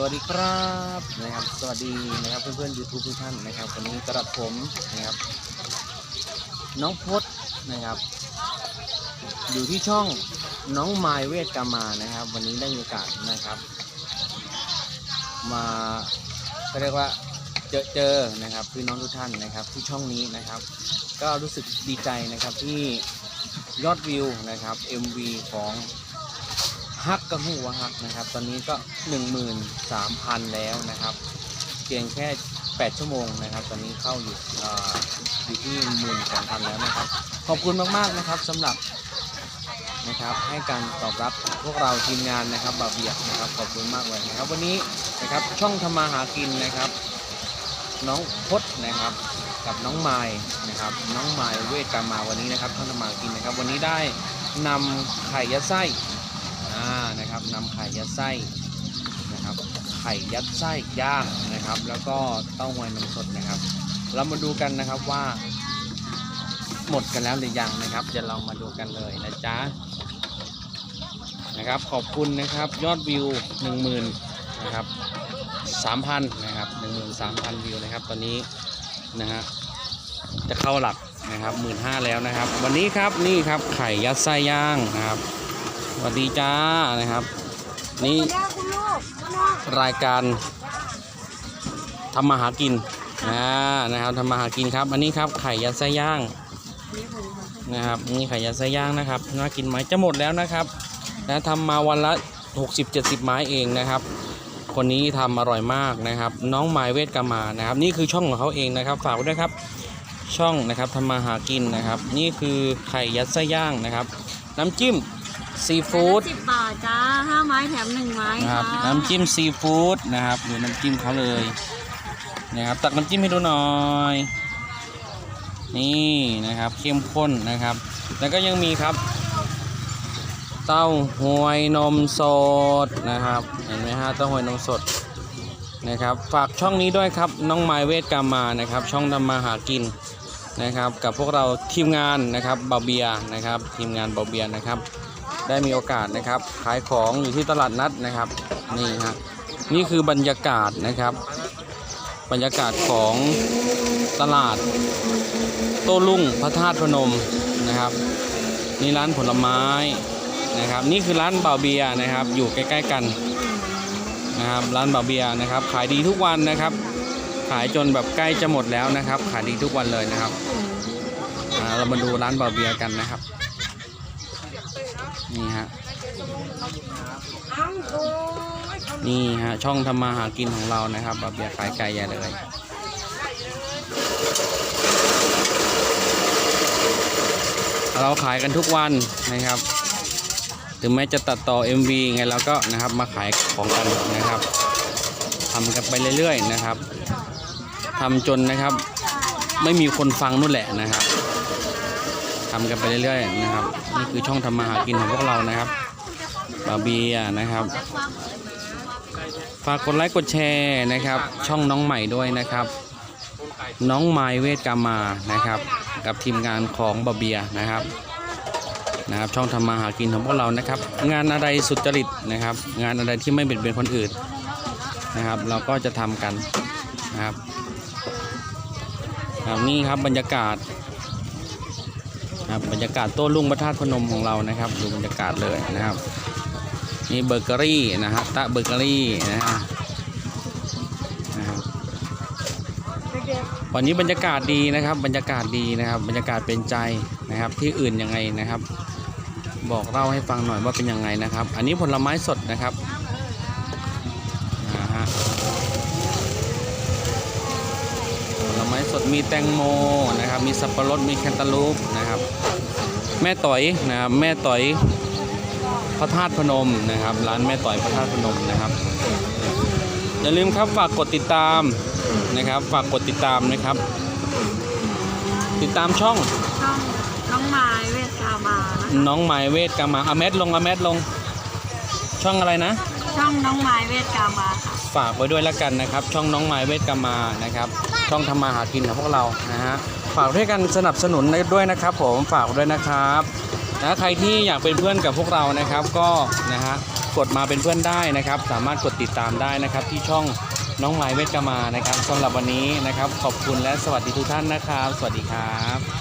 สวัสดีครับนะครับ สวัสดีนะครับเพื่อนๆ YouTube ทุกท่านนะครับวันนี้กระดับผมนะครับ น้องพศนะครับ อยู่ที่ช่องน้องไมายเวทกามานะครับ วันนี้ได้มีโอกาสนะครับ มาก็เรียกว่าเจอเจอนะครับพี่น้องทุกท่านนะครับ ที่ช่องนี้นะครับ ก็รู้สึกดีใจนะครับที่ยอดวิวนะครับ MV ของ ฮักกับหัวฮักนะครับ ตอนนี้ก็ 13,000 แล้วนะครับเพียงแค่ 8 ชั่วโมงนะครับ ตอนนี้เข้าอยู่อ่าอยู่ที่12,000แล้วนะครับ ขอบคุณมากๆนะครับสำหรับนะครับให้การตอบรับพวกเราทีมงานนะครับบาเบียนะครับขอบคุณมากเลยนะครับ วันนี้นะครับช่องทำมาหากินนะครับ น้องพดนะครับ กับน้องไม้นะครับ น้องไม้เวทกามาวันนี้นะครับช่องทำมาหากินนะครับ วันนี้ได้นำไข่ยัดไส้ นะครับนำไข่ยัดไส้นะครับ ไข่ยัดไส้ย่างนะครับ แล้วก็เต้าหวยนมสดนะครับ เรามาดูกันนะครับว่า หมดกันแล้วหรือยังนะครับเดี๋ยวเรามาดูกันเลยนะจ๊ะนะครับขอบคุณนะครับยอดวิว 10,000นะครับ3,000นะครับ13,000 วิวนะครับ ตอนนี้นะฮะจะเข้าหลักนะครับ15,000แล้วนะครับ วันนี้ครับนี่ครับไข่ยัดไส้ย่างนะครับสวัสดีจ้านะครับ นี่รายการทำมาหากินนะนะครับทำมาหากินครับ อันนี้ครับไข่ยัดไส้ย่างนะครับนี่ไข่ยัดไส้ย่างนะครับน่ากินไหมจะหมดแล้วนะครับนะทำมาวันละ 60-70 ไม้เองนะครับ คนนี้ทำอร่อยมากนะครับ น้องไมเวทกามานะครับ นี่คือช่องของเขาเองนะครับ ฝากไว้ด้วยครับช่องนะครับทำมาหากินนะครับ นี่คือไข่ยัดไส้ย่างนะครับ น้ำจิ้ม ซีฟู้ดสิบบาทจ้าห้าไม้แถมหนึ่งไม้นะครับค่ะน้ำจิ้มซีฟู้ดนะครับดูน้ำจิ้มเขาเลยนะครับตักน้ำจิ้มให้ดูหน่อย นี่นะครับเข้มข้นนะครับ แล้วก็ยังมีครับ เต้าหวยนมสดนะครับเห็นไหมฮะเต้าหวยนมสดนะครับฝากช่องนี้ด้วยครับน้องไมายเวทกามานะครับ ช่องทำมาหากินนะครับ กับพวกเราทีมงานนะครับบาเบียนะครับ ทีมงานบาเบียนะครับ ได้มีโอกาสนะครับขายของอยู่ที่ตลาดนัดนะครับนี่ฮะนี่คือบรรยากาศนะครับ บรรยากาศของตลาด โต้รุ่งพระธาตุพนมนะครับนี่ร้านผลไม้นะครับ นี่คือร้านบ่าวเบียนะครับ อยู่ใกล้ๆกันนะครับร้านบ่าวเบียนะครับ ขายดีทุกวันนะครับ ขายจนแบบใกล้จะหมดแล้วนะครับ ขายดีทุกวันเลยนะครับเรามาดูร้านบ่าวเบียกันนะครับ นี่ฮะอ้าวโอ้ยนี่ฮะ ช่องทำมาหากินของเรานะครับบ่าวเบียร์ขายไก่ใหญ่เลยเราขายกันทุกวันนะครับ ถึงแม้จะตัดต่อ MV ไงเราก็นะครับมาขายของกันนะครับทำกันไปเรื่อยๆนะครับทำจนนะครับ ไม่มีคนฟังนู่นแหละนะครับ ทำกันไปเรื่อยๆนะครับ นี่คือช่องทำมาหากินของพวกเรานะครับบาเบียนะครับ ฝากกดไลค์กดแชร์นะครับ ช่องน้องใหม่ด้วยนะครับ น้องไมเวทกามานะครับ กับทีมงานของบาเบียนะครับนะครับช่องทำมาหากินของพวกเรานะครับ งานอะไรสุจริตนะครับ งานอะไรที่ไม่เบียดเบียนคนอื่นนะครับ เราก็จะทำกันนะครับครับนี่ครับบรรยากาศ ครับบรรยากาศโต้รุ่งพระธาตุพนมของเรานะครับดูบรรยากาศเลยนะครับนี่เบเกอรี่นะฮะตะเบเกอรี่นะฮะนะครับเด็กวันนี้บรรยากาศดีนะครับ บรรยากาศดีนะครับ บรรยากาศเป็นใจนะครับ ที่อื่นยังไงนะครับ บอกเล่าให้ฟังหน่อยว่าเป็นยังไงนะครับ อันนี้ผลไม้สดนะครับ สดมีแตงโมนะครับมีสับปะรดมีแคนตาลูปนะครับแม่ต่อยนะครับแม่ต่อยพระธาตุพนมนะครับ ร้านแม่ต่อยพระธาตุพนมนะครับ อย่าลืมครับฝากกดติดตามนะครับ ฝากกดติดตามนะครับ ติดตามช่องๆช่องน้องไม้เวทกามานะคะน้องไมายเวทกามาอาเมดลงอาเมดลง ช่องอะไรนะ ช่องน้องไม้เวทกามาค่ะ ฝากไว้ด้วยละกันนะครับ ช่องน้องไมายเวทกามานะครับ ช่องทำมาหากินของพวกเรานะฮะฝากด้วยกันสนับสนุนด้วยนะครับ ผมฝากไว้ด้วยนะครับนะใครที่อยากเป็นเพื่อนกับพวกเรานะครับ ก็นะฮะกกดมาเป็นเพื่อนได้นะครับ สามารถกดติดตามได้นะครับ ที่ช่องน้องไม้เวทกามานะครับสำหรับวันนี้นะครับ ขอบคุณและสวัสดีทุกท่านนะครับ สวัสดีครับ